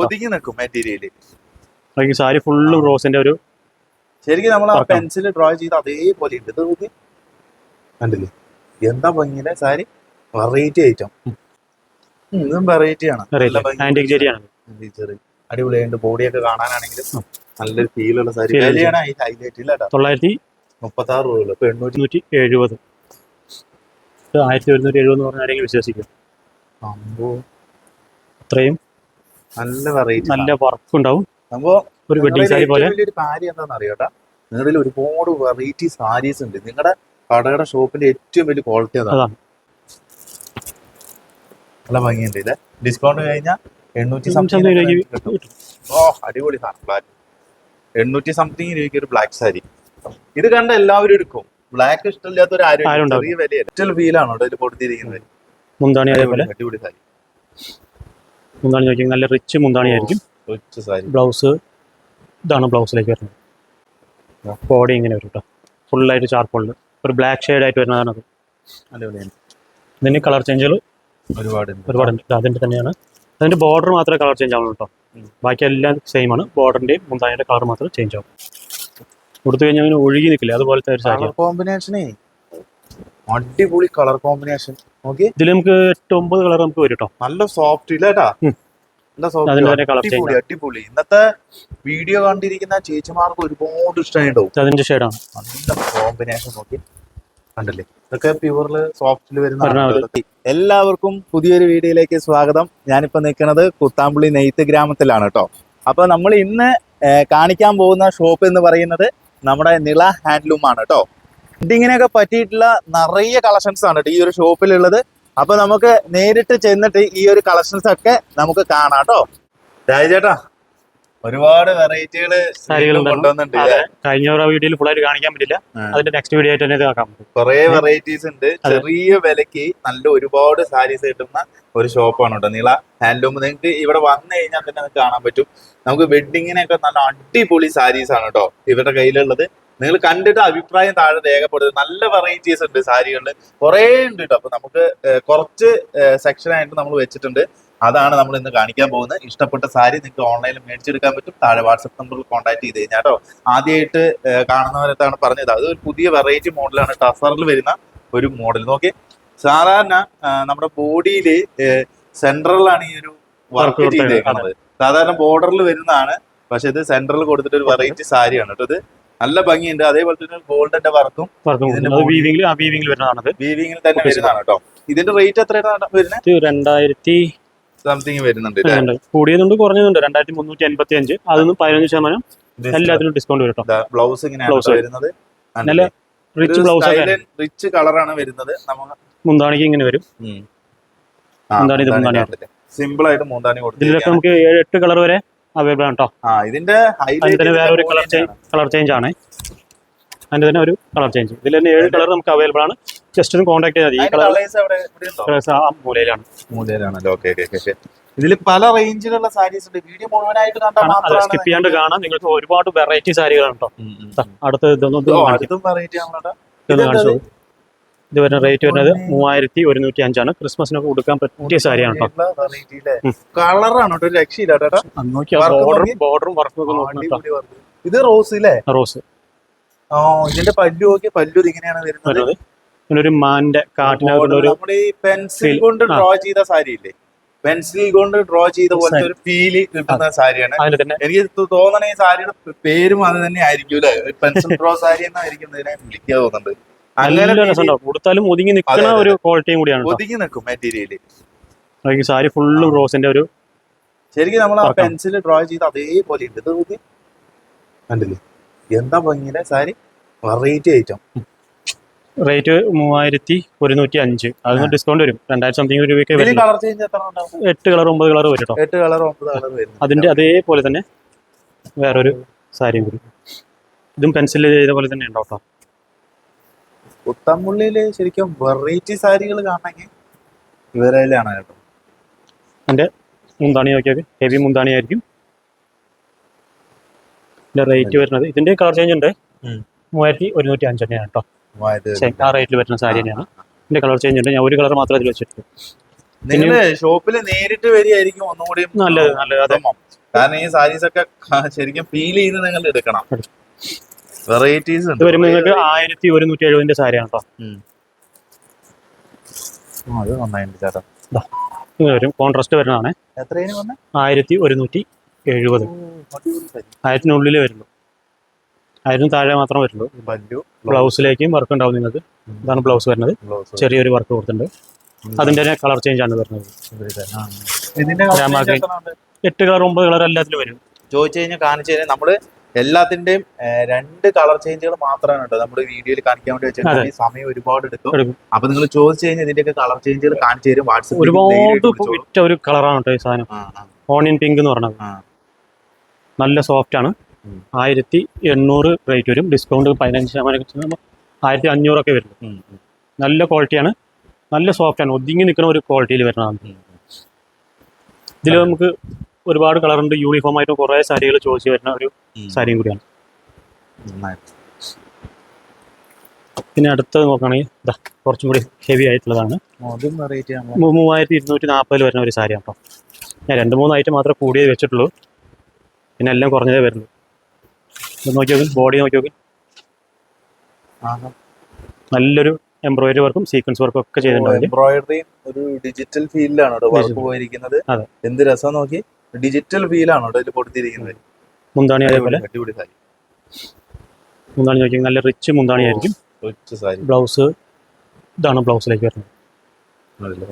ഒതുങ്ങി നിൽക്കും material sari full റോസിന്റെ ഒരു ശരിക്കും നമ്മൾ ആ പെൻസിൽ ഡ്രോ ചെയ്ത് അതേപോലെ ഉണ്ട് ഇത് നോക്കി. കണ്ടില്ലേ? എന്താ ഭംഗിയിലെ സാരി? വെറൈറ്റി ഐറ്റം ഇതും വെറൈറ്റി ആണ്. അടിപൊളിയായിട്ട് ബോഡിയൊക്കെ കാണാനാണെങ്കിലും നല്ലൊരു ഫീലുള്ള സാരി. Feel ഉള്ള ഹൈലൈറ്റ് ഇല്ല തൊള്ളായിരത്തി മുപ്പത്തി ആറ് രൂപ ഇപ്പൊ എണ്ണൂറ്റി എഴുപത്. ആയിരത്തി ഒരുന്നൂറ്റി എഴുപത് പറഞ്ഞാൽ ആരെങ്കിലും വിശ്വസിക്കും അത്രയും നല്ല വെറൈറ്റി നല്ല വർക്ക് ഉണ്ടാവും. സംഭവം ഒരു വെഡിങ് സാരി പോലെ. വലിയൊരു കാര്യം എന്താണെന്ന് അറിയാട്ടാ നിങ്ങളിൽ ഒരുപാട് വെറൈറ്റി സാരീസ് ഉണ്ട്. നിങ്ങളുടെ കടയുടെ ഷോപ്പിന്റെ ഏറ്റവും വലിയ ക്വാളിറ്റി അതാണ്. നല്ല ഭംഗിയുണ്ട് ഇല്ലേ ഡിസ്കൗണ്ട് കഴിഞ്ഞാൽ എണ്ണൂറ്റി സംതിങ് രൂപയ്ക്ക് ഓ അടിപൊളി സാധനം. ബ്ലാക്ക് എണ്ണൂറ്റി സംതിങ് രൂപയ്ക്ക് ഒരു ബ്ലാക്ക് സാരി ഇത് കണ്ട എല്ലാവരും എടുക്കും. ബ്ലാക്ക് ഇഷ്ടമില്ലാത്ത ഒരു ആരും. ചെറിയ വിലയല്ല. ഫീലാണ് കൊടുത്തിരിക്കുന്നത്? അടിപൊളി സാരി. മുന്താണി നോക്കി നല്ല റിച്ച് മുന്താണി ആയിരിക്കും. റിച്ച് സാരി. ബ്ലൗസ് ഇതാണ് ബ്ലൗസിലേക്ക് വരുന്നത്. ബോഡി ഇങ്ങനെ വരും കേട്ടോ ഫുള്ളായിട്ട് ചാർക്കോളിൽ ഒരു ബ്ലാക്ക് ഷെയ്ഡ് ആയിട്ട് വരുന്നതാണ് അത്. അടിപൊളിയാണ്. ഇതിന് കളർ ചേഞ്ചുകൾ ഒരുപാട് ഒരുപാടുണ്ട്. അതിന്റെ തന്നെയാണ്. അതിന്റെ ബോർഡർ മാത്രമേ കളർ ചേഞ്ച് ആവുള്ളൂ കേട്ടോ ബാക്കി എല്ലാം സെയിം ആണ്. ബോർഡറിന്റെയും മുന്താണിയുടെ കളർ മാത്രമേ ചേഞ്ച് ആവും. കൊടുത്തു കഴിഞ്ഞാൽ അങ്ങനെ ഒഴുകി നിൽക്കില്ല അതുപോലത്തെ ഒരു സാരി കോമ്പിനേഷനേ അടിപൊളി കളർ കോമ്പിനേഷൻ ഓക്കെ ഇതിൽ നമുക്ക് എട്ട് ഒമ്പത് കളർ നമുക്ക് വരും കേട്ടോ നല്ല സോഫ്റ്റ് ഇല്ല കേട്ടാ നല്ല സോഫ്റ്റ് colour അടിപൊളി ഇന്നത്തെ വീഡിയോ കണ്ടിരിക്കുന്ന ചേച്ചിമാർക്ക് ഒരുപാട് ഇഷ്ടമായിട്ടുണ്ടാവും. അതിന്റെ ഷെയ്ഡാണ് നല്ല കോമ്പിനേഷൻ നോക്കി. കണ്ടല്ലേ? ഇതൊക്കെ പ്യൂറിൽ സോഫ്റ്റിൽ വരുന്ന. എല്ലാവർക്കും പുതിയൊരു വീഡിയോയിലേക്ക് സ്വാഗതം. ഞാനിപ്പോ നിൽക്കുന്നത് കുത്താമ്പുള്ളി നെയ്ത്ത് ഗ്രാമത്തിലാണ് കേട്ടോ അപ്പൊ നമ്മൾ ഇന്ന് കാണിക്കാൻ പോകുന്ന ഷോപ്പ് എന്ന് പറയുന്നത് നമ്മുടെ നിള ഹാൻഡ്ലൂം ആണ് കേട്ടോ ഇതിങ്ങനെയൊക്കെ പറ്റിയിട്ടുള്ള നിറയെ കളക്ഷൻസ് ആണ് കേട്ടോ ഈ ഒരു ഷോപ്പിലുള്ളത്. അപ്പൊ നമുക്ക് നേരിട്ട് ചെന്നിട്ട് ഈ ഒരു കളക്ഷൻസ് ഒക്കെ നമുക്ക് കാണാം കേട്ടോ. രാജേട്ടാ ഒരുപാട് വെറൈറ്റികൾ കൊണ്ടുവന്നിട്ടുണ്ട് കഴിഞ്ഞ വീഡിയോയിൽ ഫുൾ ആയിട്ട് കാണിക്കാൻ പറ്റില്ല. അതിന്റെ നെക്സ്റ്റ് വീഡിയോ ആയിട്ട് തന്നെ ആക്കാം കുറെ വെറൈറ്റീസ് ഉണ്ട്. ചെറിയ വിലക്ക് നല്ല ഒരുപാട് സാരീസ് കിട്ടുന്ന ഒരു ഷോപ്പാണ് കേട്ടോ. നീള ഹാൻഡ്ലൂം നിങ്ങൾക്ക് ഇവിടെ വന്നു കഴിഞ്ഞാൽ തന്നെ നിങ്ങൾക്ക് കാണാൻ പറ്റും. നമുക്ക് വെഡിങ്ങിനൊക്കെ നല്ല അടിപൊളി സാരീസ് ആണ് കേട്ടോ ഇവരുടെ കയ്യിലുള്ളത്. നിങ്ങൾ കണ്ടിട്ട് അഭിപ്രായം താഴെ രേഖപ്പെടുത്തുക. നല്ല വെറൈറ്റീസ് ഉണ്ട് സാരികളിൽ കുറേ ഉണ്ട് കേട്ടോ അപ്പൊ നമുക്ക് കുറച്ച് സെക്ഷൻ ആയിട്ട് നമ്മൾ വെച്ചിട്ടുണ്ട്. അതാണ് നമ്മൾ ഇന്ന് കാണിക്കാൻ പോകുന്നത്. ഇഷ്ടപ്പെട്ട സാരി നിങ്ങൾക്ക് ഓൺലൈനിൽ മേടിച്ചെടുക്കാൻ പറ്റും. താഴെ വാട്സപ്പ് നമ്പറിൽ കോൺടാക്ട് ചെയ്ത് കഴിഞ്ഞാൽ കേട്ടോ ആദ്യമായിട്ട് കാണുന്നവരത്താണ് പറഞ്ഞത്. അത് ഒരു പുതിയ വെറൈറ്റി മോഡലാണ് ടസറിൽ വരുന്ന ഒരു മോഡൽ നോക്കി സാധാരണ നമ്മുടെ ബോഡിയിൽ സെൻട്രലാണ് ഈ ഒരു വർക്ക്. ചെയ്തേക്കുന്നത്. സാധാരണ ബോർഡറിൽ വരുന്നതാണ്. പക്ഷെ ഇത് സെൻട്രൽ കൊടുത്തിട്ട് ഒരു വെറൈറ്റി സാരിയാണ് കേട്ടോ ഇത്. നല്ല ഭംഗിയുണ്ട്. അതേപോലെ തന്നെ ഗോൾഡിന്റെ വർക്കും വീവിംഗിൽ വീവിംഗിൽ വരുന്നതാണത്. വീവിംഗിൽ തന്നെ വരുന്നതാണ് കേട്ടോ ഇതിന്റെ റേറ്റ് എത്രയാണ് വരുന്നത്? രണ്ടായിരത്തി സംതിങ് വരുന്നുണ്ട്. കൂടിയതുണ്ട് കുറഞ്ഞതുണ്ട്. രണ്ടായിരത്തി മുന്നൂറ്റി അൻപത്തി അഞ്ച് അതൊന്നും പതിനഞ്ച് ശതമാനം എല്ലാത്തിനും ഡിസ്കൗണ്ട് വരും ബ്ലൗസ് ഇങ്ങനെയാണ് വരുന്നത്. നല്ല റിച്ച് ബ്ലൗസ് റിച്ച് കളറാണ് വരുന്നത്. മുന്താണിക്ക് ഇങ്ങനെ വരും. മുന്താണി ഇത് മുന്താണി സിമ്പിൾ ആയിട്ട് മുന്താണി ഇതിലൊക്കെ കൊടുത്തിരിക്കുകയാണ്. നമുക്ക് ഏഴ് എട്ട് കളർ വരെ അവൈലബിൾ ആണ് കേട്ടോ ഇതിന്റെ വേറെ ഒരു കളർ ചേഞ്ച് കളർ ചേഞ്ച് ആണ്. അതിന്റെ തന്നെ ഒരു കളർ ചേഞ്ച് ഇതിൽ തന്നെ ഏഴ് കളർ നമുക്ക് അവൈലബിൾ ആണ്. ജസ്റ്റ് ഒന്ന് കോൺടാക്ട് ചെയ്താൽ മതി. ഈ കളർ കളേഴ്സ് ആ മൂലയിലാണ്. മൂലയിലാണല്ലോ? ഓക്കെ ഓക്കെ ഓക്കെ ഇതിൽ പല റേഞ്ചിലുള്ള സാരീസ് ഉണ്ട്. വീഡിയോ മുഴുവനായിട്ട് കണ്ടാൽ സ്കിപ്പ് ചെയ്യാണ്ട് കാണാം. നിങ്ങൾക്ക് ഒരുപാട് വെറൈറ്റി സാരികളാണ് കേട്ടോ. അടുത്ത ഇതൊന്നും അടുത്തും വെറൈറ്റി ആണല്ലോ? ഇത് വരുന്ന റേറ്റ് വരുന്നത്. മൂവായിരത്തി ഒരുന്നൂറ്റി അഞ്ചാണ്. ക്രിസ്മസിനൊക്കെ കൊടുക്കാൻ പറ്റിയ സാരിയാണ് കേട്ടോ കളറാണ് കേട്ടോ രക്ഷയില്ല നോക്കിയാൽ ബോർഡറും ബോർഡറും നോക്കണം. ഇത് റോസ് ഇല്ലേ റോസ് ആ ഇതിന്റെ പല്ലു നോക്കി പല്ലു ഇങ്ങനെയാണ് വരുന്നത്. വരുന്നത്. ഒരു മാന്റെ കാട്ടിനകത്തുള്ള പെൻസിൽ കൊണ്ട് ഡ്രോ ചെയ്ത സാരി ഇല്ലേ? പെൻസിൽ കൊണ്ട് ഡ്രോ ചെയ്ത പോലത്തെ ഒരു ഫീൽ കിട്ടുന്ന സാരിയാണ് എനിക്ക് തോന്നണ ഈ സാരിയുടെ പേരും അത് തന്നെ ആയിരിക്കും അല്ലെ പെൻസിൽ ഡ്രോ സാരി എന്നായിരിക്കും ഇതിനെ വിളിക്കുക തോന്നുന്നുണ്ട് നല്ല രസമുണ്ടാവും. കൊടുത്താലും ഒതുങ്ങി നിൽക്കുന്ന. ഒരു ക്വാളിറ്റിയും കൂടിയാണ് ഒതുങ്ങി നിൽക്കും മെറ്റീരിയൽ ഈ സാരി ഫുള്ളും റോസിന്റെ ഒരു ശരിക്കും നമ്മൾ ആ പെൻസിൽ ഡ്രോ ചെയ്ത് അതേപോലെ ഉണ്ട് ഇത് നോക്കി. കണ്ടില്ലേ? എന്താ ഭംഗിയിലെ സാരി? വെറൈറ്റി ഐറ്റം റേറ്റ് മൂവായിരത്തി ഒരുന്നൂറ്റി അഞ്ച്. അതിന് ഡിസ്കൗണ്ട് വരും. രണ്ടായിരത്തി സംതിങ് രൂപയ്ക്ക് വരും എട്ട് കളർ ഒമ്പത് കളർ വരും എട്ട് കളർ ഒമ്പത് കളർ വരും അതിന്റെ അതേപോലെ തന്നെ വേറൊരു സാരിയും കൂടി. ഇതും പെൻസിൽ ചെയ്ത പോലെ തന്നെ ഉണ്ടാവും കേട്ടോ പുത്തമ്പുള്ളിയിൽ ശരിക്കും വെറൈറ്റി സാരികൾ കാണണമെങ്കിൽ ഇവരെയാണ് കേട്ടോ. മുന്താണി നോക്കിയാൽ ഹെവി മുന്താണി ആയിരിക്കും. റേറ്റ് വരുന്നത് ഇതിന്റെ കളർ ചേഞ്ച് ഉണ്ട്. മൂവായിരത്തി ഒരുന്നൂറ്റി അഞ്ച് തന്നെയാണ് കേട്ടോ. ആ റേറ്റിൽ വരുന്ന സാരി തന്നെയാണ്. ഇതിന്റെ കളർ ചേഞ്ച് ഉണ്ട്. ഞാൻ ഒരു കളർ മാത്രമേ അതിൽ വെച്ചിട്ടുള്ളൂ. നിങ്ങൾ ഷോപ്പിൽ നേരിട്ട് വരികയായിരിക്കും ഒന്നുകൂടി നല്ലത്, നല്ലത്, അതെ. കാരണം ഈ സാരീസ് ഒക്കെ ശരിക്കും ഫീൽ ചെയ്ത് നിങ്ങൾ എടുക്കണം. വെറൈറ്റീസ് ഇത് വരുമ്പോൾ നിങ്ങൾക്ക് ആയിരത്തി ഒരുന്നൂറ്റി എഴുപതിന്റെ സാരിയാണ് കേട്ടോ അത് നന്നായിട്ടുണ്ട് ചേട്ടാ. ഇത് വരും. കോൺട്രാസ്റ്റ് വരുന്നതാണ്. എത്രയാണ് വന്നെ ആയിരത്തി ഒരുന്നൂറ്റി എഴുപത്. ആയിരത്തിനുള്ളിൽ വരുള്ളൂ. ആയിരത്തിന് താഴെ മാത്രം വരുള്ളൂ. ബ്ലൗസിലേക്കും വർക്ക് ഉണ്ടാവും നിങ്ങൾക്ക്. ഇതാണ് ബ്ലൗസ് വരുന്നത്. ചെറിയൊരു വർക്ക് കൊടുത്തിട്ടുണ്ട്. അതിന്റെ തന്നെ കളർ ചേഞ്ച് ആണ് വരുന്നത്. എട്ട് കളർ ഒമ്പത് കളർ എല്ലാത്തിലും വരും. ചോദിച്ചു കഴിഞ്ഞാൽ കാണിച്ചു കഴിഞ്ഞാൽ നമ്മൾ എല്ലാത്തിന്റെയും രണ്ട് കളർ ചേഞ്ചുകൾ മാത്രമാണ് കേട്ടോ നമ്മുടെ വീഡിയോയിൽ കാണിക്കാൻ വേണ്ടി വെച്ചിട്ടുണ്ടെങ്കിൽ സമയം ഒരുപാട് എടുക്കും. അപ്പൊ നിങ്ങൾ ചോദിച്ചു കഴിഞ്ഞാൽ ഇതിന്റെയൊക്കെ കളർ ചേഞ്ചുകൾ കാണിച്ചു തരും. വാട്സ്ആപ്പ് ഒരുപാട് വിറ്റ ഒരു കളറാണ് കേട്ടോ ഈ സാധനം. ഓണിയൻ പിങ്ക് എന്ന് പറഞ്ഞത്. നല്ല സോഫ്റ്റ് ആണ്. ആയിരത്തി എണ്ണൂറ് റേറ്റ് വരും. ഡിസ്കൗണ്ട് പതിനഞ്ച് ശതമാനം ആയിരത്തി അഞ്ഞൂറൊക്കെ വരും. നല്ല ക്വാളിറ്റിയാണ് നല്ല സോഫ്റ്റ് ആണ്. ഒതുങ്ങി നിൽക്കുന്ന ഒരു ക്വാളിറ്റിയിൽ വരുന്നതാണ്. ഇതിൽ നമുക്ക് ഒരുപാട് കളറുണ്ട്. യൂണിഫോം ആയിട്ട് കുറേ സാരികൾ ചോദിച്ച് വരുന്ന ഒരു സാരിയും കൂടിയാണ്. പിന്നെ അടുത്തത് നോക്കുകയാണെങ്കിൽ ഇതാ കുറച്ചും കൂടി ഹെവി ആയിട്ടുള്ളതാണ്. മൂവായിരത്തി ഇരുന്നൂറ്റി നാൽപ്പതിൽ വരുന്ന ഒരു സാരിയാണ് കേട്ടോ ഞാൻ രണ്ട് മൂന്ന് ഐറ്റം മാത്രമേ കൂടിയത് വെച്ചിട്ടുള്ളൂ. പിന്നെ എല്ലാം കുറഞ്ഞതേ വരുള്ളൂ ഇത് നോക്കി നോക്കി ബോഡി നോക്കി നോക്കി. നല്ലൊരു എംബ്രോയിഡറി വർക്കും സീക്വൻസ് വർക്കും ഒക്കെ ചെയ്തിട്ടുണ്ട്. എംബ്രോയിഡറി ഒരു ഡിജിറ്റൽ കേട്ടോ വർക്ക്. പോയിരിക്കുന്നത്. എന്ത് രസം നോക്കി? ഡിജിറ്റൽ വീലാണ് ഇതിൽ കൊടുത്തിരിക്കുന്നത്? മുന്താണി അതേപോലെ. അടിപൊളി സാരി. മുന്താണി നോക്കി നല്ല റിച്ച് മുന്താണി ആയിരിക്കും. റിച്ച് സാരി. ബ്ലൗസ് ഇതാണ് ബ്ലൗസിലേക്ക് വരുന്നത്.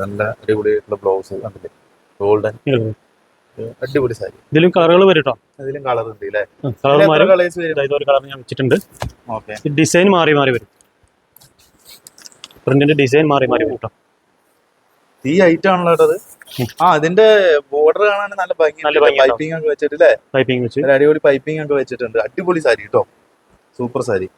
നല്ല അടിപൊളിയായിട്ടുള്ള ബ്ലൗസ് കണ്ടില്ലേ ഗോൾഡൻ അടിപൊളി സാരി. ഇതിലും കളറുകൾ വരും ഇതിലും അതിലും കളർ ഉണ്ട് അല്ലേ കളർ മാറി ഒരു കളർ ഞാൻ വെച്ചിട്ടുണ്ട്. ഓക്കെ. ഡിസൈൻ മാറി മാറി വരും. പ്രിന്റിന്റെ ഡിസൈൻ മാറി മാറി വരും കേട്ടോ ഈ ഐറ്റം ആണല്ലോ അത് ആ അതിന്റെ ബോർഡർ കാണാൻ നല്ല ഭംഗി പൈപ്പിംഗ് ഒക്കെ വെച്ചിട്ട് അല്ലേ പൈപ്പിംഗ് വെച്ച് അടിപൊളി പൈപ്പിംഗ് ഒക്കെ വെച്ചിട്ടുണ്ട്. അടിപൊളി സാരി കേട്ടോ സൂപ്പർ സാരി.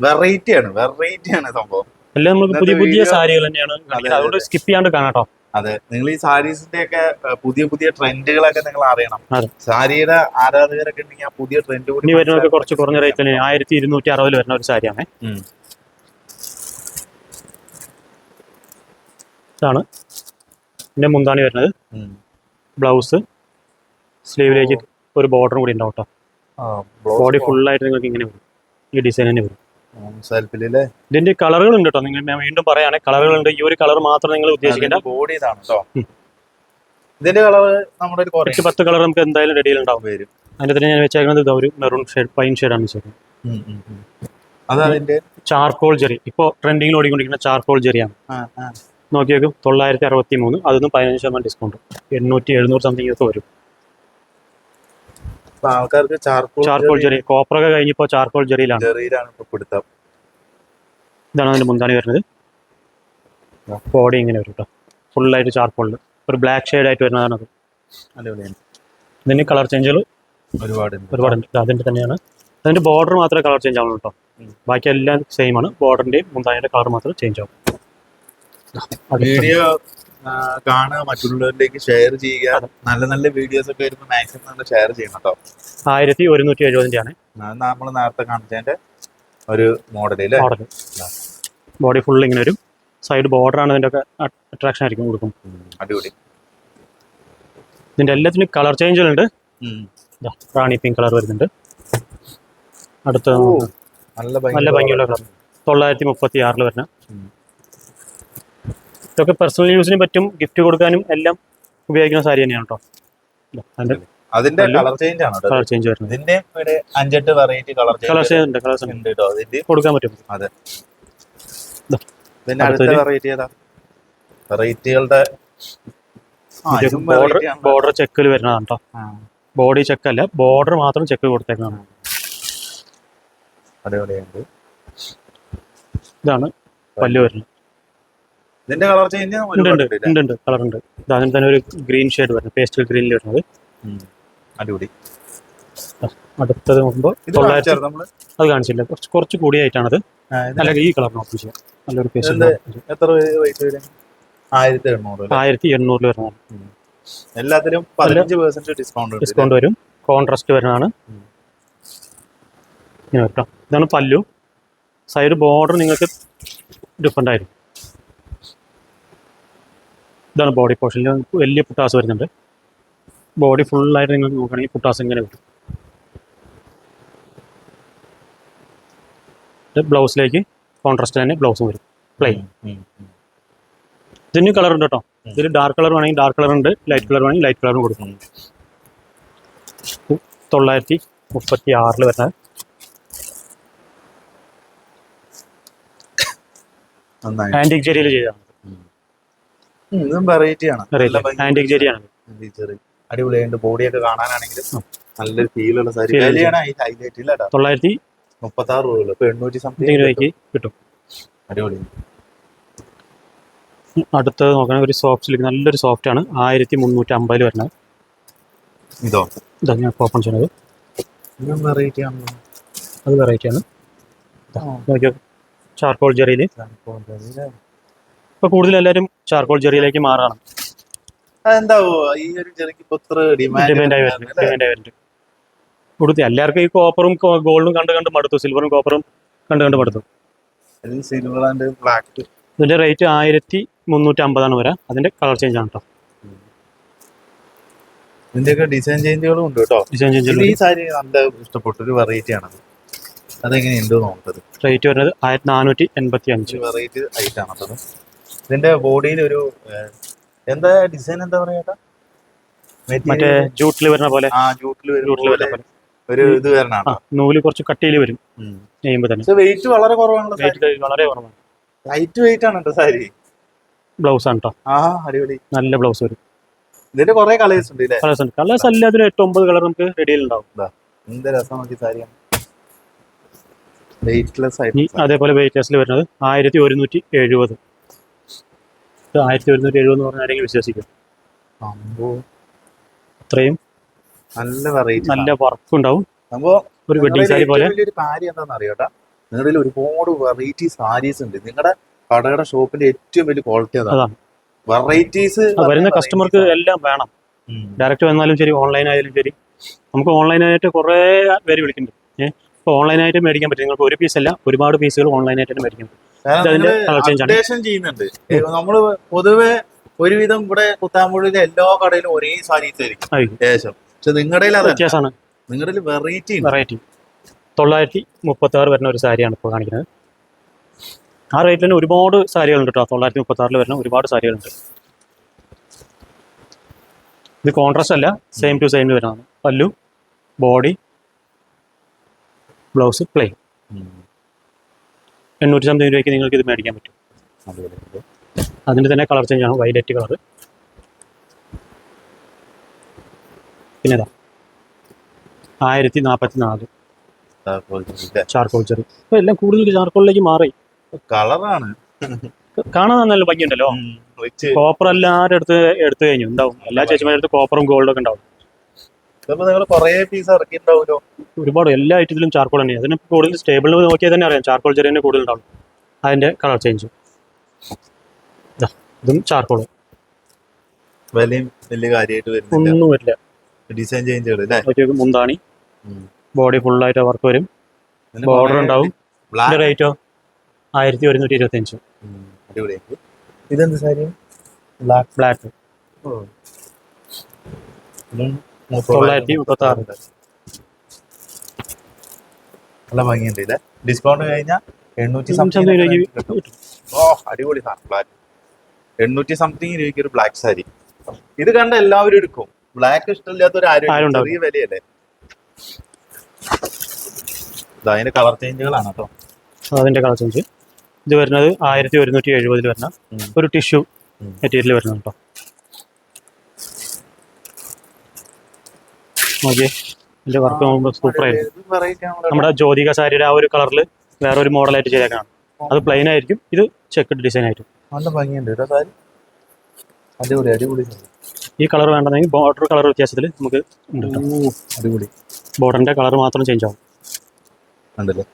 വെറൈറ്റി ആണ്. വെറൈറ്റി ആണ് സംഭവം. എല്ലാം നമുക്ക് പുതിയ പുതിയ സാരികൾ തന്നെയാണ്. അതുകൊണ്ട് സ്കിപ്പ് ചെയ്യാണ്ട് കാണാം കേട്ടോ അതെ. നിങ്ങൾ ഈ സാരീസിന്റെ ഒക്കെ പുതിയ പുതിയ ട്രെൻഡുകളൊക്കെ നിങ്ങൾ അറിയണം. സാരിയുടെ ആരാധകരൊക്കെ ഉണ്ടെങ്കിൽ ആ പുതിയ ട്രെൻഡ് കൂടി ഇനി വരുന്നതൊക്കെ കുറച്ച് കുറഞ്ഞ റേറ്റ് തന്നെ ആയിരത്തി ഇരുന്നൂറ്റി അറുപതിൽ വരുന്ന ഒരു സാരിയാണ്. ഇതാണ്. പിന്നെ മുന്താണി വരുന്നത്. ബ്ലൗസ്. സ്ലീവിലേക്ക് ഒരു ബോർഡറും കൂടി ഉണ്ടാവും കേട്ടോ. ബോഡി ഫുള്ളായിട്ട് നിങ്ങൾക്ക് ഇങ്ങനെ വരും. ഈ ഡിസൈൻ തന്നെ വരും. ഇതിന്റെ കളറുകൾ ഉണ്ട് കേട്ടോ. നിങ്ങൾ ഞാൻ വീണ്ടും പറയുകയാണെങ്കിൽ കളറുകൾ ഉണ്ട് ഈ ഒരു കളർ മാത്രം നിങ്ങൾ ഉദ്ദേശിക്കേണ്ട. ബോഡി ഇതാണ് കേട്ടോ. ഇതിന്റെ കളർ നമ്മുടെ ഒരു കുറേ എട്ട് പത്ത് കളർ നമുക്ക് എന്തായാലും റെഡിയിൽ ഉണ്ടാവും. വരും. അതിന്റെ തന്നെ ഞാൻ വെച്ചേക്കുന്നത് ഇതാ ഒരു മെറൂൺ ഷെയ്ഡ് പൈൻ ഷെയ്ഡാണ് വെച്ചേക്കുന്നത്. ചാർക്കോൾ ജെറി ഇപ്പോൾ ട്രെൻഡിങ്ങിൽ ഓടിക്കൊണ്ടിരിക്കുന്ന ചാർക്കോൾ ജെറിയാണ് ആ, ആ. നോക്കി നോക്കും തൊള്ളായിരത്തി അറുപത്തി മൂന്ന് അതൊന്നും പതിനഞ്ച് ശതമാനം ഡിസ്കൗണ്ട് എണ്ണൂറ്റി എഴുന്നൂറ് സംതിങ് ഒക്കെ വരും ആൾക്കാർക്ക് ചാർക്കോൾ ചാർക്കോൾ ജെറി കോപ്പറൊക്കെ കഴിഞ്ഞപ്പോൾ ചാർക്കോൾ ജെറിയിലാണ് ഇതാണ് അതിന്റെ മുന്താണി വരുന്നത്. ബോഡി ഇങ്ങനെ വരും കേട്ടോ ഫുള്ളായിട്ട് ചാർക്കോളിൽ ഒരു ബ്ലാക്ക് ഷെയ്ഡ് ആയിട്ട് വരുന്നതാണ് അത്. അടിപൊളിയാണ്. ഇതിന് കളർ ചേഞ്ചുകൾ ഒരുപാടുണ്ട്. ഒരുപാടുണ്ട്. അതിന്റെ അതിന്റെ തന്നെയാണ്. അതിന്റെ ബോർഡർ മാത്രമേ കളർ ചേഞ്ച് ആവുള്ളൂ കേട്ടോ ബാക്കി എല്ലാം സെയിം ആണ്. ബോർഡറിന്റെയും മുന്താണിയുടെ കളർ മാത്രമേ ചേഞ്ച് ആവും. വീഡിയോ കാണുക മറ്റുള്ളവരിലേക്ക് ഷെയർ ചെയ്യുക. നല്ല നല്ല വീഡിയോസ് ഒക്കെ വരുമ്പോൾ മാക്സിമം നമ്മൾ ഷെയർ ചെയ്യണം കേട്ടോ ആയിരത്തി ഒരുന്നൂറ്റി എഴുപതിന്റെ ആണ്. നമ്മൾ നേരത്തെ കാണിച്ചതിന്റെ ഒരു മോഡൽ അല്ലേ ബോഡി ഫുൾ ഇങ്ങനെ ഒരു സൈഡ് ബോർഡർ ആണ് ഇതിന്റെ ഒക്കെ അട്രാക്ഷൻ ആയിരിക്കും കൊടുക്കും. അടിപൊളി. ഇതിന്റെ എല്ലാത്തിനും കളർ ചേഞ്ചുകളുണ്ട് റാണി പിങ്ക് കളർ വരുന്നുണ്ട്. അടുത്ത നല്ല ഭംഗി നല്ല ഭംഗിയുള്ള കളർ തൊള്ളായിരത്തി മുപ്പത്തി ആറിൽ വരുന്ന. ഇതൊക്കെ പേഴ്സണൽ യൂസിന് പറ്റും ഗിഫ്റ്റ് കൊടുക്കാനും എല്ലാം ഉപയോഗിക്കുന്ന സാരി തന്നെയാണ് കേട്ടോ. അതിന്റെ കളർ ചേഞ്ച് ആണ് കളർ ചേഞ്ച് വരുന്നത്. ഇതിന്റെ ഇവിടെ അഞ്ചെട്ട് വെറൈറ്റി കളർ കളർ ചേഞ്ച് ഉണ്ട് കളർ ഉണ്ട് കേട്ടോ. ഇതിന്റെ കൊടുക്കാൻ പറ്റും. പിന്നെ അടുത്ത അടുത്തൊരു- വെറൈറ്റി ഏതാ? വെറൈറ്റികളുടെ ബോർഡർ ബോർഡർ ചെക്കിൽ വരുന്നതാണ് കേട്ടോ. ബോഡി ചെക്കല്ല ബോർഡർ മാത്രം ചെക്ക് അടിപൊളിയുണ്ട് ഇതാണ് പല്ല് വരുന്നത്. ഇതിന്റെ കളർ ചേഞ്ച് ഉണ്ട് ഉണ്ട് കളർ ഉണ്ട് ഇത് അതിന് തന്നെ ഒരു ഗ്രീൻ ഷെയ്ഡ് വരുന്നത് പേസ്റ്റൽ ഗ്രീനിൽ വരുന്നത്. അടിപൊളി. അടുത്തത് നോക്കുമ്പോൾ തൊള്ളായിരത്തി അത് കാണിച്ചില്ല. കുറച്ച് കുറച്ച് കൂടിയായിട്ടാണത്. അല്ലെങ്കിൽ ഈ കളർ നോക്കി ചെയ്യാം. നല്ലൊരു പേസ്റ്റൽ എത്ര റേറ്റ് വരും? ആയിരത്തി എണ്ണൂറ്? ആയിരത്തി എണ്ണൂറിൽ വരുന്നതാണ് എല്ലാത്തിലും പതിനഞ്ച് പെർസെന്റ് ഡിസ്കൗണ്ട് ഡിസ്കൗണ്ട് വരും. കോൺട്രാസ്റ്റ് വരുന്നതാണ്. ഇങ്ങനെ കേട്ടോ ഇതാണ് പല്ലു. സൈഡ് ബോർഡർ നിങ്ങൾക്ക് ഡിഫറെന്റ് ആയിരിക്കും. ഇതാണ് ബോഡി പോർഷനിൽ വലിയ പുട്ടാസ് വരുന്നുണ്ട്. ബോഡി ഫുള്ളായിട്ട് നിങ്ങൾ നോക്കുകയാണെങ്കിൽ പുട്ടാസ് ഇങ്ങനെ വരും ബ്ലൗസിലേക്ക് കോൺട്രാസ്റ്റ് തന്നെ ബ്ലൗസും വരും. പ്ലെയിൻ. ഇതിന് കളർ ഉണ്ട് കേട്ടോ. ഇതിൽ ഡാർക്ക് കളർ വേണമെങ്കിൽ ഡാർക്ക് കളർ ഉണ്ട്. ലൈറ്റ് കളർ വേണമെങ്കിൽ ലൈറ്റ് കളറും കൊടുക്കും. തൊള്ളായിരത്തി മുപ്പത്തി ആറിൽ വരുന്നത് നന്നായി. ആന്റിക് ജെരിയിൽ ചെയ്തതാണ്. ഉം, ഇതും വെറൈറ്റി ആണ്. അടിപൊളിയായിട്ട് ബോഡിയൊക്കെ കാണാനാണെങ്കിലും നല്ല നല്ലൊരു ഫീലുള്ള സാരി വിലയാണ് ഹൈലൈറ്റ് ഇല്ല തൊള്ളായിരത്തി മുപ്പത്തി ആറ് രൂപ ഇപ്പൊ എണ്ണൂറ്റി സംതിങ് രൂപയ്ക്ക് കിട്ടും. അടിപൊളി. അടുത്തത് നോക്കണ ഒരു സോഫ്റ്റ് നല്ലൊരു സോഫ്റ്റ് ആണ്. ആയിരത്തി മുന്നൂറ്റി അമ്പതിൽ വരുന്നത്. ഇതോ? ഇതാ ഞാൻ ഓപ്പൺ ചെയ്യണത്. വെറൈറ്റി ആണ്. അത് വെറൈറ്റി ആണ്. നോക്കിയോ? ചാർക്കോൾ ജെറിയിൽ ഇപ്പോൾ കൂടുതൽ എല്ലാവരും ചാർക്കോൾ ജെറിയിലേക്ക് മാറണം. അതെന്താവോ ഈ ഒരു ജെറിക്ക് ഇപ്പൊ ഡിമാൻഡ് ആയി ആയി കൊടുത്ത് എല്ലാവർക്കും ഈ കോപ്പറും ഗോൾഡും കണ്ട് കണ്ട് മടുത്തു സിൽവറും കോപ്പറും കണ്ട് കണ്ട് മടുത്തു. സിൽവർ ആൻഡ് ബ്ലാക്ക് ഇതിന്റെ റേറ്റ് ആയിരത്തി മുന്നൂറ്റി അമ്പതാണ് വരാം. അതിന്റെ കളർ ചേഞ്ച് ആണ് കേട്ടോ ഇതിന്റെയൊക്കെ ഡിസൈൻ ചേഞ്ചുകളും ഉണ്ട് കേട്ടോ ഡിസൈൻ ചേഞ്ച് ഈ സാരി നല്ല ഇഷ്ടപ്പെട്ട ഒരു വെറൈറ്റി ആണത് അതെങ്ങനെയുണ്ട് നോക്കത് റേറ്റ് വരുന്നത് ആയിരത്തി നാനൂറ്റി എൺപത്തി അഞ്ച് വെറൈറ്റി ഇതിന്റെ ബോഡിയിൽ ഒരു എന്താ ഡിസൈൻ എന്താ പറയാ മറ്റേ ജൂട്ടിൽ വരുന്ന പോലെ. ആ ജൂട്ടിൽ വരുന്ന ഒരു ഇത് വരണ നൂൽ കുറച്ച് കട്ടിയിൽ വരും. നെയ്യുമ്പോൾ തന്നെ. വെയിറ്റ് വളരെ കുറവാണല്ലോ വളരെ കുറവാണ്. ലൈറ്റ് വെയിറ്റ് ആണ് കേട്ടോ സാരി. ബ്ലൗസ് ആണ് കേട്ടോ ആ അടിപൊളി. നല്ല ബ്ലൗസ് വരും. ഇതിന്റെ കുറെ കളേഴ്സ് ഉണ്ട് കളേഴ്സ് ഉണ്ട്. കളേഴ്സ് എല്ലാത്തിലും എട്ട് ഒമ്പത് കളർ നമുക്ക് റെഡിയിൽ ഉണ്ടാവും. എന്ത് രസം നോക്കി സാരിയാണ്. വെയിറ്റ്ലെസ് ആയിട്ട് അതേപോലെ വെയിറ്റേഴ്സിൽ വരുന്നത് ആയിരത്തി ഒരുന്നൂറ്റി എഴുപത്. ഇത് ആയിരത്തി ഒരുന്നൂറ്റി എഴുപത് എന്ന് പറഞ്ഞാൽ ആരെങ്കിലും വിശ്വസിക്കും. അത്രയും നല്ല വെറൈറ്റി നല്ല വർക്ക് ഉണ്ടാവും. ഒരു വെഡിങ് സാരി പോലെ. വലിയൊരു കാര്യം എന്താണെന്ന് അറിയോട്ടാ നിങ്ങളിൽ ഒരുപാട് വെറൈറ്റി സാരീസ് ഉണ്ട്. നിങ്ങളുടെ കടയുടെ ഷോപ്പിന്റെ ഏറ്റവും വലിയ ക്വാളിറ്റി അതാണ്. വെറൈറ്റീസ് വരുന്ന കസ്റ്റമർക്ക് എല്ലാം വേണം. ഡയറക്റ്റ് വന്നാലും ശരി ഓൺലൈൻ ആയാലും ശരി. നമുക്ക് ഓൺലൈനായിട്ട് കുറേ പേര് വിളിക്കുന്നുണ്ട്. ഏഹ് ഇപ്പോൾ ഓൺലൈനായിട്ട് മേടിക്കാൻ പറ്റും. നിങ്ങൾക്ക് ഒരു പീസ് അല്ല ഒരുപാട് പീസുകൾ ഓൺലൈനായിട്ട് മേടിക്കാൻ പറ്റും. അപ്ഡേഷൻ ചെയ്യുന്നുണ്ട്. നമ്മൾ പൊതുവെ ഒരുവിധം ഇവിടെ കുത്താമ്പുഴയിലെ എല്ലാ കടയിലും ഒരേ സാരീസ് ആയിരിക്കും. ഏകദേശം. പക്ഷെ നിങ്ങളുടെ വ്യത്യാസമാണ്. നിങ്ങളുടെ വെറൈറ്റി വെറൈറ്റി തൊള്ളായിരത്തി മുപ്പത്തി ആറ് വരുന്ന ഒരു സാരിയാണ് ഇപ്പോൾ കാണിക്കുന്നത്. ആ റേറ്റിൽ തന്നെ ഒരുപാട് സാരികളുണ്ട് കേട്ടോ തൊള്ളായിരത്തി മുപ്പത്തി ആറിൽ വരുന്ന ഒരുപാട് സാരികളുണ്ട്. ഇത് കോൺട്രാസ്റ്റ് അല്ല സെയിം ടു സെയിം വരുന്നതാണ്. പല്ലു ബോഡി ബ്ലൗസ് പ്ലെയിൻ. എണ്ണൂറ്റി സംതിങ് രൂപയ്ക്ക് നിങ്ങൾക്ക് ഇത് മേടിക്കാൻ പറ്റും. അതിന്റെ തന്നെ കളർ ചേഞ്ച് ആണ് വൈലറ്റ് കളർ പിന്നെ ഇതാ ആയിരത്തി നാൽപ്പത്തി നാല് ചാർക്കോൾ ചെറി ഇപ്പോൾ എല്ലാം കൂടുതൽ ചാർക്കോളിലേക്ക് മാറി. കളറാണ്. കാണാൻ നല്ല ഭംഗിയുണ്ടല്ലോ. കോപ്പർ എല്ലാവരുടെ അടുത്ത് എടുത്തു കഴിഞ്ഞു? ഉണ്ടാവും. എല്ലാ ചേച്ചിമാരുടെ അടുത്ത് കോപ്പറും ഗോൾഡും ഒക്കെ ഉണ്ടാവും. ഇതിപ്പോ നിങ്ങൾ കൊറേ പീസ് ഇറക്കിണ്ടാവൂലോ ഒരുപാട് എല്ലാ ഐറ്റത്തിലും ചാർക്കോൾ തന്നെയാണ് അതിന് കൂടുതൽ സ്റ്റേബിൾ നോക്കിയാൽ തന്നെ അറിയാം ചാർക്കോൾ ചെറിയ കൂടുതൽ ഉണ്ടാവും അതിന്റെ കളർ ചേഞ്ച് ഇതും ചാർക്കോൾ വിലയും വലിയ കാര്യമായിട്ട് വരുന്നില്ല. ഒന്നും വരില്ല. ഡിസൈൻ ചേഞ്ച് അല്ലേ? മുന്താണി. ബോഡി ബോഡി ആയിട്ട് വർക്ക് വരും. ബോർഡർ ഉണ്ടാവും. റേറ്റോ ആയിരത്തി ഒരുന്നൂറ്റി ഇരുപത്തി അഞ്ച് ഇതെന്ത് സാരി? ബ്ലാക്ക് ബ്ലാക്ക് തൊള്ളായിരത്തി മുപ്പത്തി ആറ് നല്ല ഭംഗിയുണ്ട് ഇല്ലേ ഡിസ്കൗണ്ട് കഴിഞ്ഞാൽ എണ്ണൂറ്റി സംതിങ് രൂപയ്ക്ക് ഓ അടിപൊളി സാധനം ബ്ലാക്ക് എണ്ണൂറ്റി സംതിങ് രൂപയ്ക്ക് ഒരു ബ്ലാക്ക് സാരി ഇത് കണ്ട എല്ലാവരും എടുക്കും. ബ്ലാക്ക് ഇഷ്ടമില്ലാത്ത ഒരു ആരും. ചെറിയ വിലയല്ലേ? അതിന്റെ കളർ ചേഞ്ചുകളാണ് കേട്ടോ അതിന്റെ കളർ ചേഞ്ച് ഇത് വരുന്നത് ആയിരത്തി ഒരുന്നൂറ്റി എഴുപതിൽ വരുന്ന ഒരു ടിഷ്യൂ മെറ്റീരിയൽ വരുന്നത് നോക്കിയേ വർക്ക് നോക്കുമ്പോൾ സൂപ്പർ ആയിരിക്കും. നമ്മുടെ ജ്യോതിക സാരിയുടെ ആ ഒരു കളറിൽ വേറെ ഒരു മോഡലായിട്ട് ചെയ്തേക്കാണ് അത് പ്ലെയിൻ ആയിരിക്കും ഇത് ചെക്ക് ഡിസൈൻ ആയിരിക്കും. നല്ല ഭംഗിയുണ്ട് അടിപൊളി അടിപൊളി ഈ കളർ വേണ്ടെന്നെങ്കിൽ ബോർഡർ കളർ വ്യത്യാസത്തിൽ നമുക്ക് അടിപൊളി. ബോർഡറിന്റെ കളർ മാത്രം ചേഞ്ച് ആവും. ഉണ്ടല്ലേ?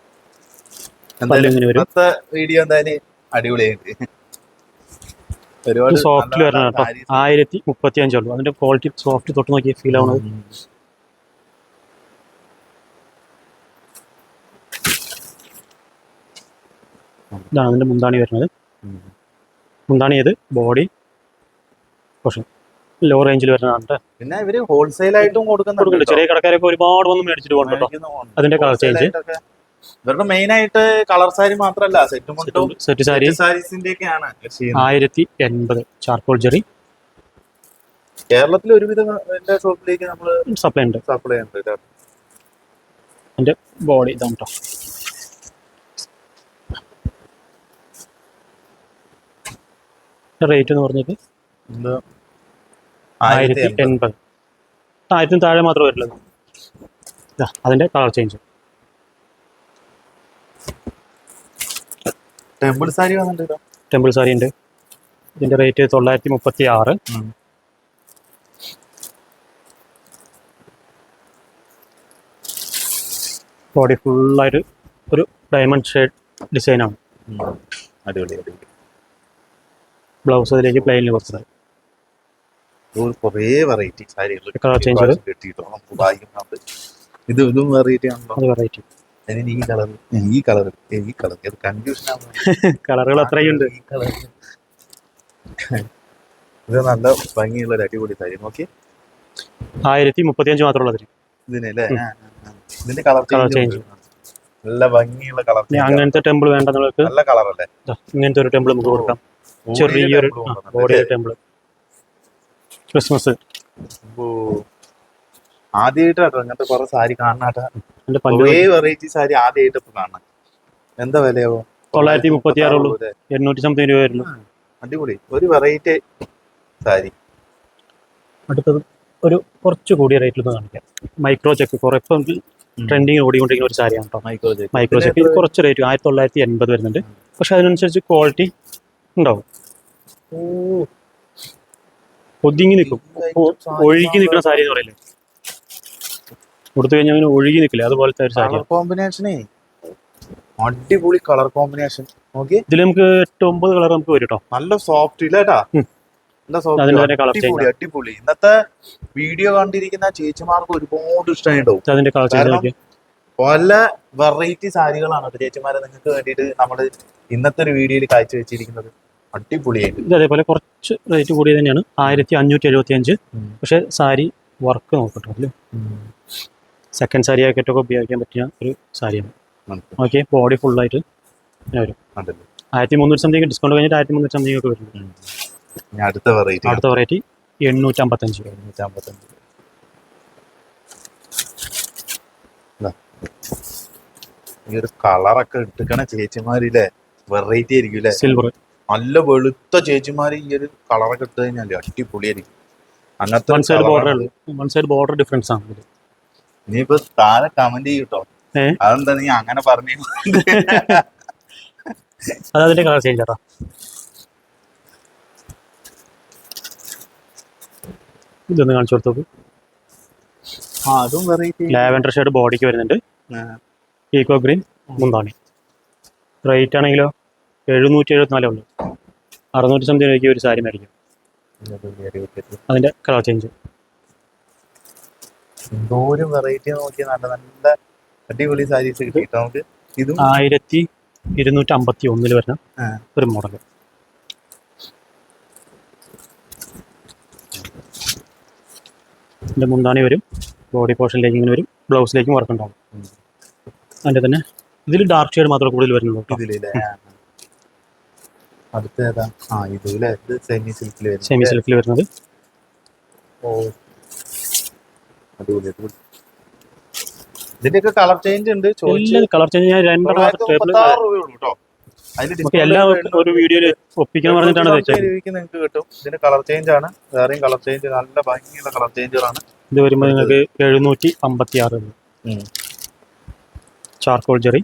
വീഡിയോ എന്തായാലും അടിപൊളിയായിട്ട്. ഒരുപാട് സോഫ്റ്റിൽ നല്ല വരണം കേട്ടോ. ആയിരത്തി മുപ്പത്തി അഞ്ചുള്ളൂ അതിന്റെ ക്വാളിറ്റി സോഫ്റ്റ് തൊട്ട് നോക്കി ഫീൽ ആവുന്നത് ഇതാണ് അതിന്റെ മുന്താണി വരുന്നത്. മുന്താണി ഏത്? Body portion. ലോ റേഞ്ചിൽ വരുന്നതാണ് പിന്നെ ഇവർ ഹോൾസെയിൽ ആയിട്ടും കൊടുക്കുന്നുണ്ട് ചെറിയ കടക്കാരൊക്കെ ഒരുപാട് വന്ന് മേടിച്ചിട്ട് പോകുന്നുണ്ടോ അതിന്റെ കളർ ചേഞ്ച്. ഇവരുടെ മെയിൻ ആയിട്ട് കളർ സാരി മാത്രല്ല സെറ്റ് സെറ്റ് സാരി സാരീസിന്റെ ഒക്കെയാണ് ആയിരത്തി എൺപത് ചാർക്കോൾ ജെറി കേരളത്തിൽ ഒരുവിധം എന്റെ ഷോപ്പിലേക്ക് നമ്മൾ സപ്ലൈ ഉണ്ട്. സപ്ലൈ ഉണ്ട് എന്റെ ബോഡി ഇതാണ് കേട്ടോ റേറ്റ് എന്ന് പറഞ്ഞത്? ഇത് ആയിരത്തി എൺപത്. ആയിരത്തിന് താഴെ മാത്രമേ വരുള്ളൂ അതിന്റെ കളർ ചേഞ്ച് ടെമ്പിൾ സാരി വന്നിട്ടുണ്ട് ടെമ്പിൾ സാരി ഉണ്ട്. ഇതിന്റെ റേറ്റ് തൊള്ളായിരത്തി മുപ്പത്തി ആറ് ബോഡി ഫുള്ളായിട്ട് ഒരു ഡയമണ്ട് ഷേഡ് ഡിസൈനാണ് അടിപൊളി അടിപൊളി. ബ്ലൗസ് അതിലേക്ക് പ്ലെയിനിൽ കൊടുത്തത്. കുറേ വെറൈറ്റി സാരികൾ change ചെയ്ത്? കിട്ടിയിട്ടോ നമുക്ക് ഭാഗ്യമുണ്ട് ഇത് ഇതും വെറൈറ്റി ആണല്ലോ. വെറൈറ്റി അതിന് ഈ കളർ ഈ കളർ ഈ കളർ ഇത് കൺഫ്യൂഷൻ കളറുകൾ അത്രയുണ്ട്. ഈ കളർ ഇത് നല്ല ഭംഗിയുള്ള ഒരു അടിപൊളി സാരി. നോക്കി ആയിരത്തി മുപ്പത്തിയഞ്ച് മാത്രമുള്ള ഇതിനല്ലേ ആ, ആ. ഇതിന്റെ കളർ കളർ ചേഞ്ച് നല്ല ഭംഗിയുള്ള കളർ അങ്ങനത്തെ ടെമ്പിൾ വേണ്ടെന്നുള്ളവർക്ക് നല്ല കളർ അല്ലേ? ഇങ്ങനത്തെ ഒരു ടെമ്പിൾ നമുക്ക് കൊടുക്കാം. ചെറിയൊരു ബോഡി ടെമ്പിൾ ക്രിസ്മസ് ആദ്യമായിട്ടാട്ടോ അങ്ങനത്തെ കുറെ സാരി കാണാട്ടാ കുറേ വെറൈറ്റി സാരി ആദ്യമായിട്ട് ഇപ്പൊ കാണാൻ എന്താ വിലയാവോ? തൊള്ളായിരത്തി മുപ്പത്തി. അല്ലേ? എണ്ണൂറ്റി സംതിങ് രൂപ വരുള്ളൂ അടിപൊളി. ഒരു വെറൈറ്റി സാരി. അടുത്തത് ഒരു കുറച്ച് കൂടിയ റേറ്റിൽ ഒന്ന് കാണിക്കാം. മൈക്രോ ചെക്ക് കുറെ ഇപ്പം ട്രെൻഡിങ് ഓടിക്കൊണ്ടിരിക്കുന്ന ഒരു സാരിയാണ് കേട്ടോ മൈക്രോ ചെക്ക് മൈക്രോ ചെക്ക് കുറച്ച് റേറ്റ് ആയിരത്തി തൊള്ളായിരത്തി എൺപത് വരുന്നുണ്ട്. പക്ഷെ അതിനനുസരിച്ച് ക്വാളിറ്റി ഉണ്ടാവും. ഒതുങ്ങി നിൽക്കും. ഒഴുകി നിൽക്കുന്ന സാരി എന്ന് പറയില്ലേ? കൊടുത്തു കഴിഞ്ഞാൽ അങ്ങനെ ഒഴുകി നിൽക്കില്ല. അതുപോലത്തെ ഒരു സാരി കോമ്പിനേഷനേ അടിപൊളി കളർ കോമ്പിനേഷൻ നോക്കി ഇതിൽ നമുക്ക് എട്ട് ഒമ്പത് കളർ നമുക്ക് വരും കേട്ടോ നല്ല സോഫ്റ്റ് ഇല്ലേട്ടാ അടിപൊളി അടിപൊളി. ഇന്നത്തെ വീഡിയോ കണ്ടിരിക്കുന്ന ചേച്ചിമാർക്ക് ഒരുപാട് ഇഷ്ടമായിട്ടുണ്ടാവും അതിന്റെ കളർ പല വെറൈറ്റി സാരികളാണ് കേട്ടോ ചേച്ചിമാരെ നിങ്ങൾക്ക് വേണ്ടിയിട്ട് നമ്മൾ ഇന്നത്തെ ഒരു വീഡിയോയിൽ കാഴ്ചവെച്ചിരിക്കുന്നത് അടിപൊളിയായിട്ട്. ഇത് അതേപോലെ കുറച്ച് റേറ്റ് കൂടിയത് തന്നെയാണ്. ആയിരത്തി അഞ്ഞൂറ്റി എഴുപത്തി അഞ്ച്. പക്ഷെ സാരി വർക്ക് നോക്കട്ടോ അതിൽ സെക്കൻഡ് സാരി ആയിട്ടൊക്കെ ഉപയോഗിക്കാൻ പറ്റിയ ഒരു സാരിയാണ്. ഓക്കെ ബോഡി ഫുള്ളായിട്ട് വരും. ആയിരത്തി മുന്നൂറ്റി സംതിങ് ഡിസ്കൗണ്ട് കഴിഞ്ഞിട്ട് ആയിരത്തി മുന്നൂറ്റി സംതിങ് ഒക്കെ വരുന്നുണ്ട്. അടുത്ത വെറൈറ്റി അടുത്ത വെറൈറ്റി എണ്ണൂറ്റി അമ്പത്തഞ്ച് എണ്ണൂറ്റമ്പത്തഞ്ച് ഈ ഒരു കളറൊക്കെ ഇട്ടിക്കണ ചേച്ചിമാരില്ലേ? വെറൈറ്റി ആയിരിക്കും സിൽവർ നല്ല വെളുത്ത ചേച്ചിമാര് ഈ ഒരു കളറൊക്കെ ഇട്ട് കഴിഞ്ഞാൽ അടിപൊളിയായിരിക്കും. അങ്ങനത്തെ one side border one side border difference ആണ് ഇനിയിപ്പോ താഴെ കമന്റ് ചെയ്യൂട്ടോ? അതെന്താ നീ അങ്ങനെ പറഞ്ഞു അത് അതിന്റെ കളർ ചേഞ്ച് ആട്ടോ. ഇതൊന്ന് കാണിച്ചു കൊടുത്തു ആ അതും വെറൈറ്റി ലാവൻഡർ ഷെയ്ഡ് ബോഡിക്ക് വരുന്നുണ്ട്. ഈക്കോ ഗ്രീൻ മുന്താണി. റേറ്റ് ആണെങ്കിലോ? എഴുന്നൂറ്റി എഴുപത്തിനാലേ ഉള്ളൂ. അറുന്നൂറ്റി സംതിങ് രൂപയ്ക്ക് ഒരു സാരി മേടിക്കും. അതിന്റെ കളർ ചേഞ്ച് എന്തോരം വെറൈറ്റി നോക്കിയാൽ നല്ല നല്ല അടിപൊളി സാരീസ് കിട്ടി നമുക്ക്. ഇതും ആയിരത്തി ഇരുന്നൂറ്റി അമ്പത്തി ഒന്നിൽ വരുന്ന ഒരു മോഡൽ ഇതിന്റെ മുന്താണി വരും. ബോഡി പോർഷനിലേക്ക് ഇങ്ങനെ വരും. ബ്ലൗസിലേക്കും വർക്ക് ഉണ്ടാവും. ഉം. അതിന്റെ തന്നെ ഇതിൽ ഡാർക്ക് ഷെയ്ഡ് മാത്രമേ കൂടുതൽ വരുന്നുള്ളൂ ഇതിലേ അടുത്ത ഏതാ ആ ഇത് സെമി സിൽക്കിൽ വരുന്നത്. സെമി സിൽക്കിൽ വരുന്നത്. ഓ. അടിപൊളി അടിപൊളി. ഇതിന്റെയൊക്കെ കളർ ചേഞ്ച് ഉണ്ട് കളർ ചേഞ്ച് ഞാൻ രണ്ടെണ്ണം ടേബിൾ നമുക്ക് എല്ലാം ഒരു വീഡിയോയിൽ ഒപ്പിക്കണം പറഞ്ഞിട്ടാണ് നിങ്ങൾക്ക് കിട്ടും. ഇതിന്റെ കളർ ചേഞ്ച് ആണ്. വേറെയും കളർ ചേഞ്ച് നല്ല ഭംഗിയുള്ള കളർ ചേഞ്ചുകളാണ് ഇത് വരുമ്പോൾ നിങ്ങൾക്ക് എഴുന്നൂറ്റി അമ്പത്തി ആറ് ചാർക്കോൾ ജെറി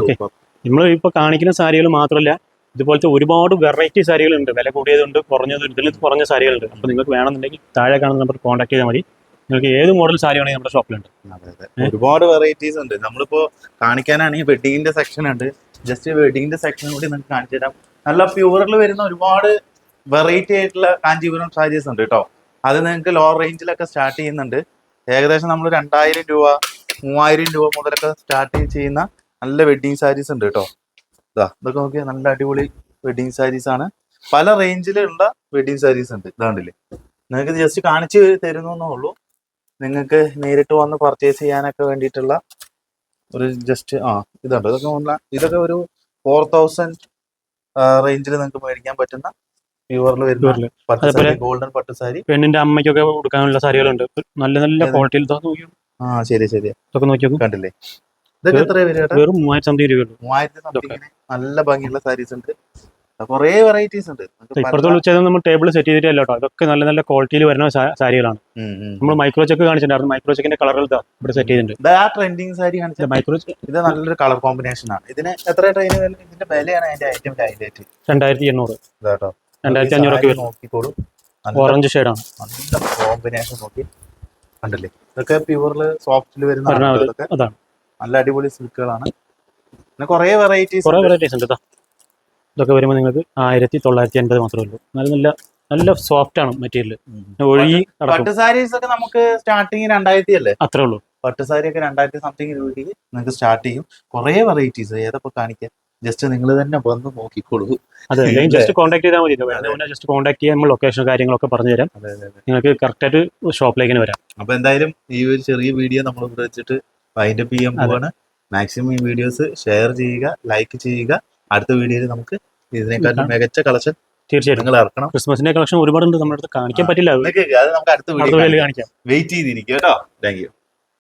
Okay. നമ്മൾ ഇപ്പോൾ കാണിക്കുന്ന സാരികൾ മാത്രമല്ല ഇതുപോലത്തെ ഒരുപാട് വെറൈറ്റി സാരികളുണ്ട്. വില കൂടിയതുണ്ട് കുറഞ്ഞതുണ്ട് ഇതിൽ കുറഞ്ഞ സാരികളുണ്ട്. അപ്പോൾ നിങ്ങൾക്ക് വേണമെന്നുണ്ടെങ്കിൽ താഴെ കാണുന്ന നമ്പർ കോൺടാക്ട് ചെയ്താൽ മതി. നിങ്ങൾക്ക് ഏത് മോഡൽ സാരി ആണെങ്കിൽ നമ്മുടെ ഷോപ്പിലുണ്ട് ഒരുപാട് വെറൈറ്റീസ് ഉണ്ട്. നമ്മളിപ്പോ കാണിക്കാനാണെങ്കിൽ വെഡിങ്ങിന്റെ സെക്ഷൻ ഉണ്ട്. ജസ്റ്റ് വെഡിങ്ങിന്റെ സെക്ഷൻ കൂടി നിങ്ങൾക്ക് കാണിച്ചു തരാം. നല്ല പ്യൂറിൽ വരുന്ന ഒരുപാട് വെറൈറ്റി ആയിട്ടുള്ള കാഞ്ചീപുരം സാരീസ് ഉണ്ട് കേട്ടോ. അത് നിങ്ങൾക്ക് ലോ റേഞ്ചിലൊക്കെ സ്റ്റാർട്ട് ചെയ്യുന്നുണ്ട്. ഏകദേശം നമ്മൾ രണ്ടായിരം രൂപ മൂവായിരം രൂപ മുതലൊക്കെ സ്റ്റാർട്ട് ചെയ്യുന്ന നല്ല വെഡിങ് സാരീസ് ഉണ്ട് കേട്ടോ. ഇതാ ഇതൊക്കെ നോക്കിയാൽ നല്ല അടിപൊളി വെഡിങ് സാരീസ് ആണ്. പല റേഞ്ചിലുള്ള വെഡിങ് സാരീസ് ഉണ്ട്. ഇതാണ്ടില്ലേ നിങ്ങൾക്ക് ജസ്റ്റ് കാണിച്ചു തരുന്നു എന്നേ ഉള്ളൂ. നിങ്ങൾക്ക് നേരിട്ട് വന്ന് പർച്ചേസ് ചെയ്യാനൊക്കെ വേണ്ടിയിട്ടുള്ള ഒരു ജസ്റ്റ് ആ ഇതുണ്ട്. ഇതൊക്കെ വന്ന- ഇതൊക്കെ ഒരു ഫോർ തൗസൻഡ് റേഞ്ചിൽ നിങ്ങൾക്ക് മേടിക്കാൻ പറ്റുന്ന പ്യുവറിൽ വരുന്ന. പട്ട് സാരി ഗോൾഡൻ പട്ട് സാരി പെണ്ണിന്റെ അമ്മയ്ക്കൊക്കെ കൊടുക്കാനുള്ള സാരികളുണ്ട്. നല്ല നല്ല? ക്വാളിറ്റിയിൽ ആ ശരി ശരി ഇതൊക്കെ നോക്കും കണ്ടില്ലേ? ഇതൊക്കെ എത്ര വെറും മൂവായിരത്തി സംതിങ് രൂപയുള്ളൂ മൂവായിരത്തി സംതിങ്ങിന് നല്ല ഭംഗിയുള്ള സാരീസ് ഉണ്ട്. കുറേ വെറൈറ്റീസ് ഉണ്ട്. ഇപ്പുറത്തുള്ള വെച്ചാൽ നമ്മൾ ടേബിൾ സെറ്റ് ചെയ്തിട്ടല്ല കേട്ടോ. ഇതൊക്കെ നല്ല നല്ല ക്വാളിറ്റിയിൽ വരുന്ന സാരികളാണ്. നമ്മൾ മൈക്രോ ചെക്ക് കാണിച്ചിട്ടുണ്ടായിരുന്നു. മൈക്രോ ചെക്കിന്റെ കളറുകൾ ഇവിടെ സെറ്റ് ചെയ്തിട്ടുണ്ട്. ആ ട്രെൻഡിങ് സാരി കാണിച്ചത് മൈക്രോ ഇത് നല്ലൊരു കളർ കോമ്പിനേഷൻ ആണ്. ഇതിന് എത്ര ട്രെയിൻ ഇതിന്റെ വിലയാണ് അതിന്റെ ഏറ്റവും ഹൈലൈറ്റ് രണ്ടായിരത്തി എണ്ണൂറ്. ഇതാട്ടോ രണ്ടായിരത്തി അഞ്ഞൂറൊക്കെ നോക്കിക്കോളൂ. ഓറഞ്ച് ഷെയ്ഡാണ് നല്ല കോമ്പിനേഷൻ നോക്കി. കണ്ടില്ലേ? ഇതൊക്കെ പ്യൂറിൽ സോഫ്റ്റിൽ വരുന്ന അതാണ്. നല്ല അടിപൊളി സിൽക്കുകളാണ്. പിന്നെ കുറേ വെറൈറ്റീസ് കുറേ വെറൈറ്റീസ് ഉണ്ട് കേട്ടോ ഇതൊക്കെ വരുമ്പോൾ നിങ്ങൾക്ക് ആയിരത്തി തൊള്ളായിരത്തി എൺപത് മാത്രമേ ഉള്ളൂ. നല്ല നല്ല നല്ല സോഫ്റ്റ് ആണ് മെറ്റീരിയൽ ഒഴുകി പട്ട് സാരീസ് ഒക്കെ നമുക്ക് സ്റ്റാർട്ടിങ് രണ്ടായിരത്തി അല്ലേ? അത്രേ ഉള്ളൂ. പട്ട് സാരി ഒക്കെ രണ്ടായിരത്തി സംതിങ് രൂപയ്ക്ക് നിങ്ങൾക്ക് സ്റ്റാർട്ട് ചെയ്യും. കുറേ വെറൈറ്റീസ് ഏതൊക്കെ കാണിക്കാം ജസ്റ്റ് നിങ്ങൾ തന്നെ വന്ന് നോക്കിക്കോളൂ. അതെ ജസ്റ്റ് കോൺടാക്ട് ചെയ്താൽ മതി ജസ്റ്റ് കോൺടാക്ട് ചെയ്യാൻ നമ്മൾ ലൊക്കേഷൻ കാര്യങ്ങളൊക്കെ പറഞ്ഞു തരാം. നിങ്ങൾക്ക് കറക്റ്റ് ആയിട്ട് ഷോപ്പിലേക്ക് വരാം. അപ്പൊ എന്തായാലും ഈ ഒരു ചെറിയ വീഡിയോ നമ്മൾ ഇവിടെ വെച്ചിട്ട് അതിന്റെ പി എം. പോവാണ്. മാക്സിമം ഈ വീഡിയോസ് ഷെയർ ചെയ്യുക ലൈക്ക് ചെയ്യുക. അടുത്ത വീഡിയോയിൽ നമുക്ക് ഇതിനെക്കാട്ടും. മികച്ച കളക്ഷൻ തീർച്ചയായിട്ടും. നിങ്ങൾ ഇറക്കണം. ക്രിസ്മസിന്റെ കളക്ഷൻ ഒരുപാടുണ്ട് നമ്മുടെ അടുത്ത് കാണിക്കാൻ പറ്റില്ല. അത് നമുക്ക് അടുത്ത അടുത്ത വീഡിയോയിൽ കാണിക്കാം. വെയിറ്റ് ചെയ്തിരിക്കും കേട്ടോ. Thank you